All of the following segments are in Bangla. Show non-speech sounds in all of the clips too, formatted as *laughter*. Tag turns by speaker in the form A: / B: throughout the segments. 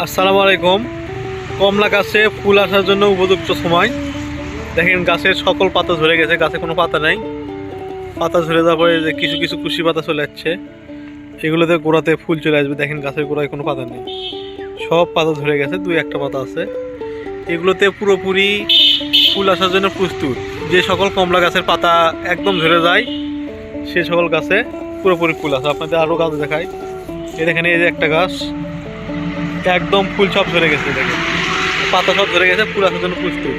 A: আসসালামু আলাইকুম। কমলা গাছে ফুল আসার জন্য উপযুক্ত সময়। দেখেন গাছের সকল পাতা ঝরে গেছে, গাছে কোনো পাতা নাই। পাতা ঝরে যাওয়ার পরে কিছু কিছু কুশি পাতা চলে যাচ্ছে এগুলোতে গোড়াতে ফুল চলে আসবে, দেখেন গাছের গোড়ায় কোনো পাতা নেই। সব পাতা ঝরে গেছে, দুই একটা পাতা আছে। এগুলোতে পুরোপুরি ফুল আসার জন্য প্রস্তুত। যে সকল কমলা গাছের পাতা একদম ঝরে যায়, সে সকল গাছে পুরোপুরি ফুল আছে। আপনাদের আরও গাছ দেখায় এই দেখেন, এই যে একটা গাছ। একদম ফুল সব ধরে গেছে, দেখেন। পাতা সব ধরে গেছে ফুল আসার জন্য প্রস্তুত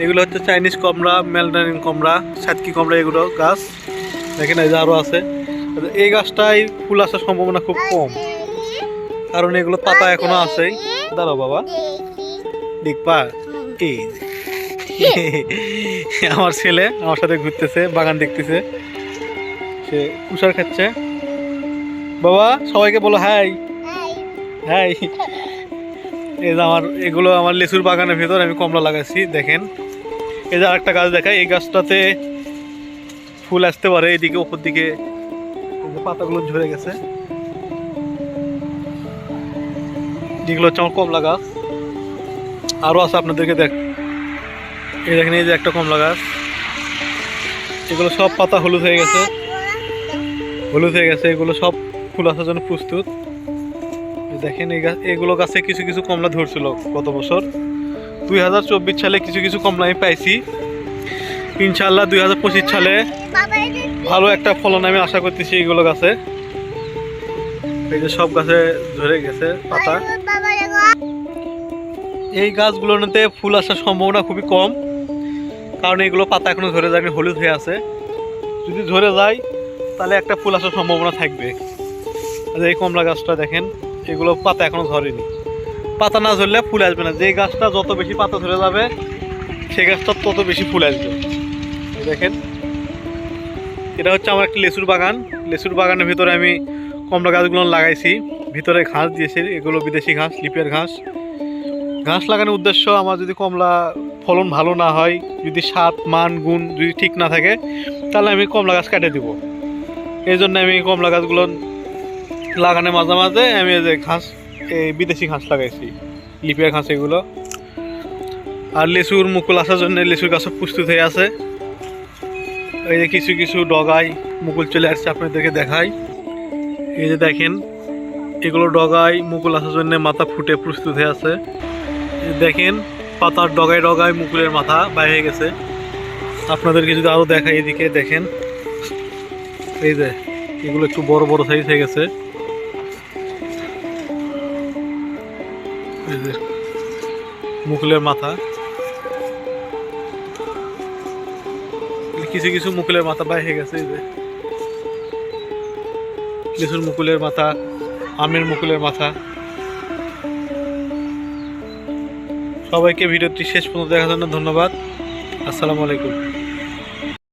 A: এগুলো হচ্ছে চাইনিজ কমড়া মেলডানিন কমড়া সাতকি কমড়া এগুলো গাছ। দেখেন, এই যে আরও আছে। এই গাছটাই ফুল আসার সম্ভাবনা খুব কম। কারণ এগুলো পাতা এখনও আছেই। দাঁড়াও বাবা। দেখবা? এই। *laughs* আমার ছেলে আমার সাথে ঘুরতেছে, বাগান দেখতেছে। সে কুষার খাচ্ছে। বাবা, সবাইকে বলো হাই। হাই এই যে আমার, এগুলো আমার লিচুর বাগানের ভেতর আমি কমলা লাগাইছি, দেখেন। এই যে আরেকটা গাছ দেখাই, এই গাছটাতে ফুল আসতে পারে, এইদিকে উপর দিকে পাতাগুলো ঝরে গেছে। যেগুলো হচ্ছে আমার কমলা গাছ। আরও আছে আপনাদেরকে দেখ এই দেখেন, এই যে একটা কমলা গাছ। এগুলো সব পাতা হলুদ হয়ে গেছে। হলুদ হয়ে গেছে, এগুলো সব ফুল আসার জন্য প্রস্তুত। দেখেন এগুলো গাছে কিছু কিছু কমলা ধরছিল গত বছর। দুই হাজার চব্বিশ সালে কিছু কিছু কমলা আমি পাইছি। ইনশাল্লাহ দুই হাজার পঁচিশ সালে ভালো একটা ফলন আমি আশা করতেছি এইগুলো গাছে। এই যে সব গাছে ধরে গেছে পাতা। এই গাছগুলোতে ফুল আসার সম্ভাবনা খুবই কম, কারণ এগুলো পাতা এখনও ধরে যায়নি হলুদ হয়ে আছে। যদি ধরে যায়, তাহলে একটা ফুল আসার সম্ভাবনা থাকবে। এই কমলা গাছটা দেখেন এগুলো পাতা এখনও ধরেনি। পাতা না ধরলে ফুল আসবে না। যে গাছটা যত বেশি পাতা ধরে যাবে সেই গাছটা তত বেশি ফুল আসবে। দেখেন, এটা হচ্ছে আমার একটি লেচুর বাগান। লেচুর বাগানের ভিতরে আমি কমলা গাছগুলো লাগাইছি। ভিতরে ঘাস দিয়েছি, এগুলো বিদেশি ঘাস লিপিয়ার ঘাস। ঘাস লাগানোর উদ্দেশ্য আমার যদি কমলা ফলন ভালো না হয়, যদি স্বাদ, মান, গুণ যদি ঠিক না থাকে, তাহলে আমি কমলা গাছ কেটে দিব। এই জন্য আমি কমলা গাছগুলো লাগানোর মাঝে মাঝে আমি যে ঘাস, এই বিদেশি ঘাস লাগাইছি লিপিয়ার ঘাস এগুলো। আর লিচুর মুকুল আসার জন্য লিচুর গাছও প্রস্তুত হয়ে আছে। এই যে কিছু কিছু ডগায় মুকুল চলে আসছে আপনাদেরকে দেখাই। এই যে দেখেন, এগুলো ডগায় মুকুল আসার জন্য মাথা ফুটে প্রস্তুত হয়ে আছে। দেখেন, পাতার ডগায় ডগায় মুকুলের মাথা বাইরে হয়ে গেছে। আপনাদেরকে যদি আরও দেখাই এদিকে, দেখেন। এই যে, এগুলো একটু বড় বড় সাইজ হয়ে গেছে। মুকুলের মাথা। কিছু কিছু মুকুলের মাথা বাইরে গেছে, এই যে। মুকুলের মাথা, আমের মুকুলের মাথা। সবাইকে ভিডিওটি শেষ পর্যন্ত দেখার জন্য ধন্যবাদ। আসসালামু আলাইকুম।